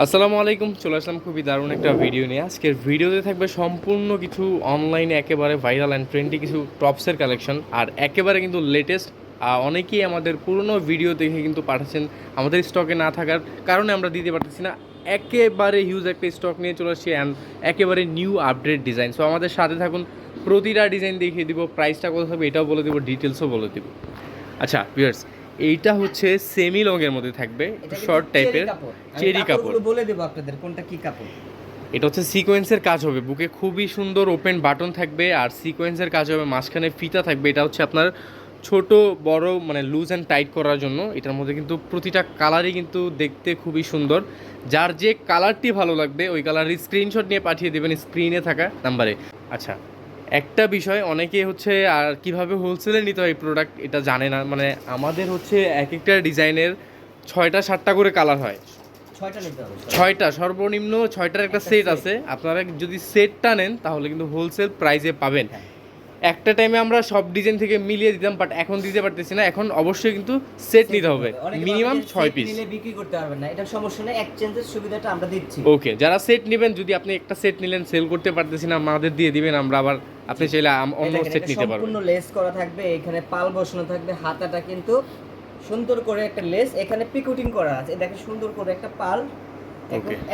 আসসালামু আলাইকুম, চলে আসলাম খুবই দারুণ একটা ভিডিও নিয়ে। আজকের ভিডিওতে থাকবে সম্পূর্ণ কিছু অনলাইনে একেবারে ভাইরাল অ্যান্ড ট্রেন্ডি কিছু টপসের কালেকশন আর একেবারে কিন্তু লেটেস্ট অনেকেই আমাদের পুরনো ভিডিও দেখে কিন্তু পাঠাচ্ছেন আমাদের স্টকে না থাকার কারণে আমরা দিতে পারতেছি না। একেবারে হিউজ একটা স্টক নিয়ে চলে আসছি অ্যান্ড একেবারে নিউ আপডেট ডিজাইন সো আমাদের সাথে থাকুন, প্রতিটা ডিজাইন দেখিয়ে দিব প্রাইসটা কত হবে এটাও বলে দেবো ডিটেলসও বলে দেবো। আচ্ছা ভিউয়ার্স এইটা হচ্ছে সেমি লংয়ের মধ্যে থাকবে এটা শর্ট টাইপের চেরি কাপড়। বলে দেবো আপনাদের কোনটা কি কাপড়। এটা হচ্ছে সিকোয়েন্সের কাজ হবে বুকে খুবই সুন্দর ওপেন বাটন থাকবে আর সিকোয়েন্সের কাজ হবে মাঝখানে ফিতা থাকবে এটা হচ্ছে আপনার ছোট বড় মানে লুজ অ্যান্ড টাইট করার জন্য এটার মধ্যে কিন্তু প্রতিটা কালারই কিন্তু দেখতে খুবই সুন্দর। যার যে কালারটি ভালো লাগবে ওই কালারের স্ক্রিনশট নিয়ে পাঠিয়ে দেবেন স্ক্রিনে থাকা নাম্বারে আচ্ছা একটা বিষয় অনেকে হচ্ছে আর কীভাবে হোলসেলে নিতে হয় এই প্রোডাক্ট এটা জানে না। মানে আমাদের হচ্ছে এক একটা ডিজাইনের ছয়টা সাতটা করে কালার হয়। ছয়টা সর্বনিম্ন ছয়টার একটা একটা সেট আছে। আপনারা যদি সেটটা নেন তাহলে কিন্তু হোলসেল প্রাইসে পাবেন। হ্যাঁ। একটা টাইমে আমরা সব ডিজাইন থেকে মিলিয়ে দিতাম বাট এখন দিতে পারতেছি না। এখন অবশ্যই কিন্তু সেট নিতে হবে। মিনিমাম ছয় পিস নিলে বিক্রি করতে পারবেন না। এটা সমস্যা নেই এক্সচেঞ্জের সুবিধাটা আমরা দিচ্ছি। ওকে যারা সেট নেবেন যদি আপনি একটা সেট নিলেন সেল করতে পারতেছি না আমাদের দিয়ে দিবেন আমরা আবার আপনি চাইলে অন্য সেট নিতে পারবেন। সম্পূর্ণ লেস করা থাকবে এখানে পাল বসানো থাকবে হাতাটা কিন্তু সুন্দর করে একটা লেস এখানে পিকুটিং করা আছে। দেখেন সুন্দর করে একটা পাল.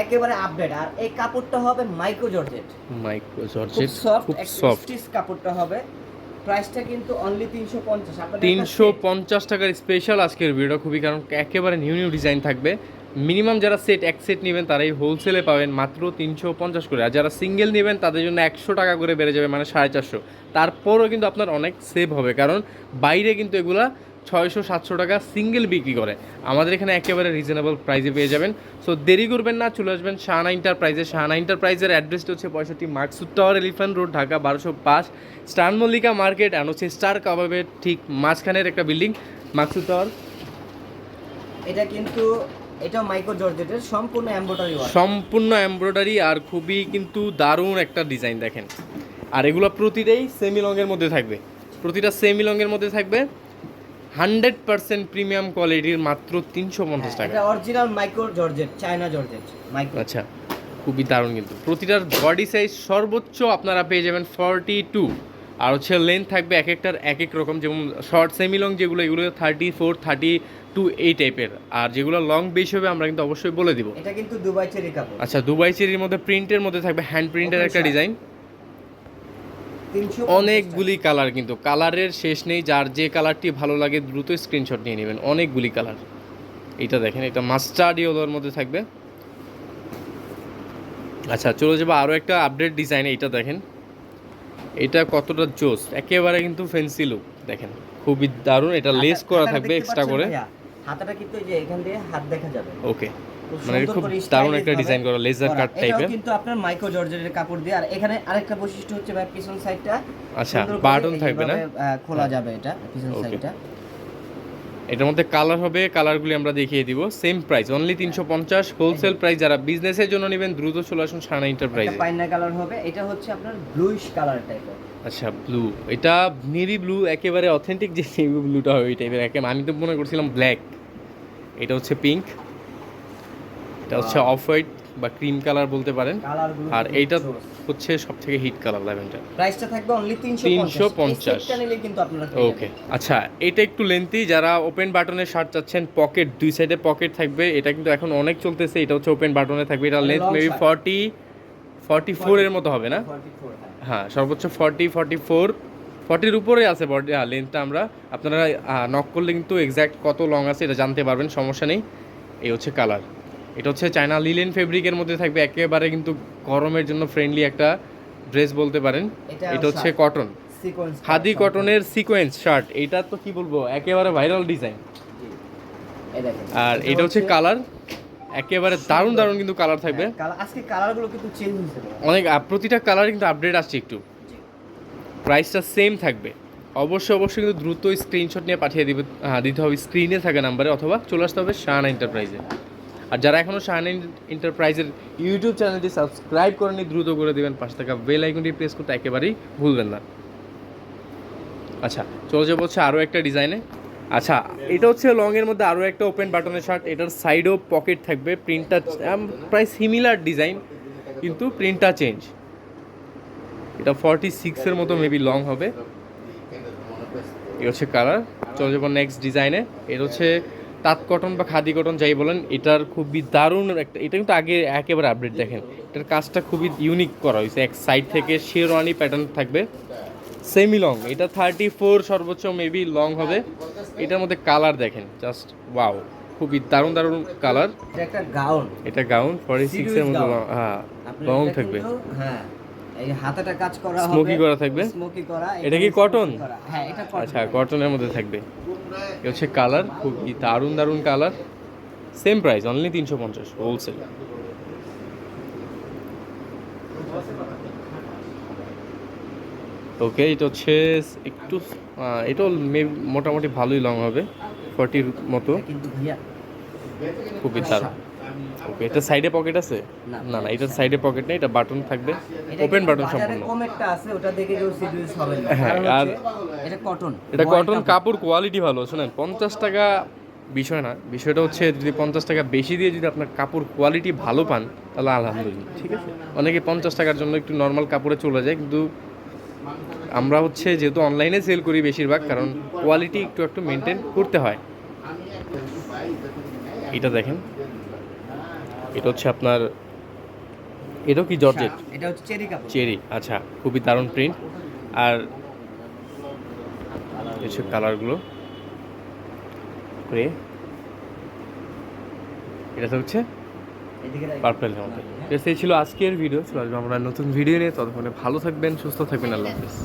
একেবারে আপডেট আর এই কাপড়টা হবে micro georgette micro georgette soft খুব সফট স্টিচ কাপড়টা হবে। প্রাইসটা কিন্তু অনলি 350 আপনাদের তিনশো পঞ্চাশ টাকার স্পেশাল আজকের ভিডিও খুবই কারণ একেবারে নিউ নিউ ডিজাইন থাকবে। মিনিমাম যারা সেট এক সেট নেবেন তারাই হোলসেলে পাবেন মাত্র তিনশো পঞ্চাশ করে। আর যারা সিঙ্গেল নেবেন তাদের জন্য একশো টাকা করে বেড়ে যাবে মানে সাড়ে চারশো। তারপরও কিন্তু আপনার অনেক সেভ হবে। কারণ বাইরে কিন্তু এগুলা ছয়শো সাতশো টাকা সিঙ্গেল বিক্রি করে। আমাদের এখানে একেবারে রিজনেবল প্রাইসে পেয়ে যাবেন। সো দেরি করবেন না চলে আসবেন শাহানা ইন্টারপ্রাইজে শাহানা ইন্টারপ্রাইজের অ্যাড্রেসটা হচ্ছে পঁয়ষট্টি Maksud tower elephant road Dhaka বারোশো পাঁচ। স্টার মল্লিকা মার্কেট অ্যান্ড হচ্ছে স্টার কাবাবের ঠিক মাঝখানের একটা বিল্ডিং মার্কসুদ টাওয়ার। এটা কিন্তু এটা মাইক্রো জর্জেটের সম্পূর্ণ এমব্রয়ডারি সম্পূর্ণ এমব্রয়ডারি আর খুবই কিন্তু দারুণ একটা ডিজাইন দেখেন। আর এগুলো প্রতিটাই সেমি লংয়ের মধ্যে থাকবে। প্রতিটা সেমি লংয়ের মধ্যে থাকবে। হান্ড্রেড পার্সেন্ট প্রিমিয়াম কোয়ালিটির মাত্র তিনশো পঞ্চাশ টাকা। Original micro georgette China georgette micro আচ্ছা খুবই দারুণ কিন্তু। প্রতিটার বডি সাইজ সর্বোচ্চ আপনারা পেয়ে যাবেন ফর্টি টু আর হচ্ছে লেন্থ থাকবে এক একটার এক এক রকম যেমন শর্ট সেমি লং যেগুলো এগুলো থার্টি ফোর থার্টি টু এই টাইপের আর যেগুলো লং বেশি হবে আমরা কিন্তু অবশ্যই বলে দিব। এটা কিন্তু দুবাই চেরি কাপড়। আচ্ছা দুবাই চেরির মধ্যে প্রিন্টের মধ্যে থাকবে হ্যান্ড প্রিন্টের একটা ডিজাইন অনেকগুলি কালার কিন্তু কালারের শেষ নেই যার যে কালারটি ভালো লাগে দ্রুত স্ক্রিনশট নিয়ে নেবেন অনেকগুলি কালার। এটা দেখেন এটা মাস্টার্ড ইয়েলোর মধ্যে থাকবে। আচ্ছা চলে যাব আরও একটা আপডেট ডিজাইন এইটা দেখেন। এটা কতটা জোস একেবারে কিন্তু ফেন্সি লুক দেখেন। খুবই দারুণ এটা লেস করা থাকবে এক্সট্রা করে। হাতাটা কিন্তু যে এখান দিয়ে হাত দেখা যাবে। ওকে মানে খুব দারুণ একটা ডিজাইন করা লেজার। কাট টাইপের কিন্তু আপনার মাইক্রো জর্জেটের কাপড় দিয়ে। আর এখানে আরেকটা বৈশিষ্ট্য হচ্ছে ভাই পিছন সাইডটা আচ্ছা বাটন থাকবে না? খোলা হ্যাঁ। যাবে এটা পিছন সাইডটা এটার মধ্যে কালার হবে কালারগুলি আমরা দেখিয়ে দিব। সেম প্রাইস অনলি তিনশো পঞ্চাশ। হোলসেল প্রাইস যারা বিজনেসের জন্য নেবেন দ্রুত চলে আসুন সানা এন্টারপ্রাইজে পাইনা কালার হবে। এটা হচ্ছে আপনার ব্লুইশ কালার টাইপের আচ্ছা ব্লু এটা নেভি ব্লু একেবারে অথেন্টিক যে নেভি ব্লুটা হয় ওই টাইপের আমি তো মনে করছিলাম ব্ল্যাক এটা হচ্ছে পিঙ্ক এটা হচ্ছে অফ হোয়াইট বা ক্রিম কালার বলতে পারেন। আর এইটা হচ্ছে সব থেকে হিট কালার ল্যাভেন্ডার প্রাইসটা থাকবে অনলি 350 350 এটা নিলে কিন্তু আপনারা ওকে আচ্ছা এটা একটু লেন্থি যারা ওপেন বাটনের শার্ট চাচ্ছেন পকেট দুই সাইডে পকেট থাকবে। এটা কিন্তু এখন অনেক চলতেছে এটা হচ্ছে ওপেন বাটনে থাকবে। এটা length maybe shirt। Forty forty four এর মতো হবে না? 44, হ্যাঁ। হ্যাঁ সর্বোচ্চ ফর্টি ফর্টি ফোর ফর্টির উপরে আছে বডি লেন্থটা আমরা। আপনারা নক করলে কিন্তু এক্স্যাক্ট কত লং আছে এটা জানতে পারবেন সমস্যা নেই। এই হচ্ছে কালার এটা হচ্ছে চায়না লিলেন ফেব্রিকের মধ্যে থাকবে একেবারে কিন্তু গরমের জন্য ফ্রেন্ডলি একটা ড্রেস বলতে পারেন। এটা হচ্ছে কটন হাদি কটনের সিকোয়েন্স শার্ট এটা তো কি বলব একেবারে ভাইরাল ডিজাইন আর এটা হচ্ছে কালার একেবারে দারুণ দারুণ কিন্তু কালার থাকবে। হ্যাঁ, আজকে কালারগুলো কিন্তু চেঞ্জ অনেক প্রতিটা কালার কিন্তু আপডেট আসছে একটু। প্রাইসটা সেম থাকবে। অবশ্যই অবশ্যই কিন্তু দ্রুত স্ক্রিনশট নিয়ে পাঠিয়ে দিবে হ্যাঁ দিতে হবে। স্ক্রিনে থাকা নাম্বারে অথবা চলে আসতে হবে শাহানা এন্টারপ্রাইজে আর যারা এখনও শাহানা এন্টারপ্রাইজের ইউটিউব চ্যানেলটি সাবস্ক্রাইব করেনি দ্রুত করে দেবেন। পাশে থাকা বেল আইকনটি প্রেস করতে একেবারেই ভুলবেন না। আচ্ছা চলে যাব হচ্ছে আরও একটা ডিজাইনে আচ্ছা এটা হচ্ছে লং এর মধ্যে আরও একটা ওপেন বাটনের শার্ট এটার সাইডেও পকেট থাকবে। প্রিন্টটা প্রায় সিমিলার ডিজাইন কিন্তু প্রিন্টটা চেঞ্জ এটা ফর্টি সিক্সের মতো মেবি লং হবে। এটা হচ্ছে কালার চলে যাব নেক্সট ডিজাইনে এটা হচ্ছে তাঁত কটন বা খাদি কটন যাই বলেন এটার খুবই দারুণ একটা এটা কিন্তু আগে একেবারে আপডেট দেখেন। এটার কাজটা খুবই ইউনিক করা হয়েছে। এক সাইড থেকে শেরওয়ানি প্যাটার্ন থাকবে। সেমি লং এটা থার্টি ফোর সর্বোচ্চ মেবি লং হবে। এটার মধ্যে কালার দেখেন। জাস্ট ওয়াও খুবই দারুণ দারুণ কালার এটা গাউন এটা গাউন ফর্টি সিক্সের মতো হ্যাঁ লং থাকবে। হ্যাঁ। এই হাতাটা কাজ করা হবে। Smoky করা থাকবে? স্মোকি করা এটা কি? করা। হ্যাঁ এটা কটন আচ্ছা কটনের মধ্যে থাকবে। এ হচ্ছে কালার খুবই দারুণ দারুণ কালার সেম প্রাইস অনলি তিনশো পঞ্চাশ হোলসেল ওকে এটা হচ্ছে একটু এটাও মে- মোটামুটি ভালোই লং হবে ফর্টির মতো। খুবই দারুণ। ওকে এটা সাইডে পকেট আছে? না। না এটার সাইডে পকেট নেই এটা বাটন থাকবে। ওপেন বাটন সম্পূর্ণ। কম একটা আছে ওটা দেখে কেউ সিরিয়াস হবে না। হ্যাঁ, আর- এটা কটন এটা কটন কাপড় কোয়ালিটি ভালো শোনেন পঞ্চাশ টাকা বিষয় না বিষয়টা হচ্ছে যদি পঞ্চাশ টাকা বেশি দিয়ে যদি আপনার কাপড় কোয়ালিটি ভালো পান তাহলে আলহামদুলিল্লাহ ঠিক আছে? অনেকে পঞ্চাশ টাকার জন্য একটু নর্মাল কাপড়ে চলে যায় কিন্তু আমরা হচ্ছে যেহেতু অনলাইনে সেল করি বেশিরভাগ কারণ কোয়ালিটি একটু একটু মেনটেন করতে হয়। এটা দেখেন এটা হচ্ছে আপনার এটাও কি জর্জেট? এটা হচ্ছে চেরি কাপড়। চেরি আচ্ছা খুবই দারুণ প্রিন্ট আর এসব কালারগুলো করে এটা তো হচ্ছে। পার্পেলের মধ্যে। এটা সেই ছিল আজকের ভিডিও চলে আসব আমরা নতুন ভিডিও নিয়ে। ততক্ষণে ভালো থাকবেন সুস্থ থাকবেন। আল্লাহ হাফিজ।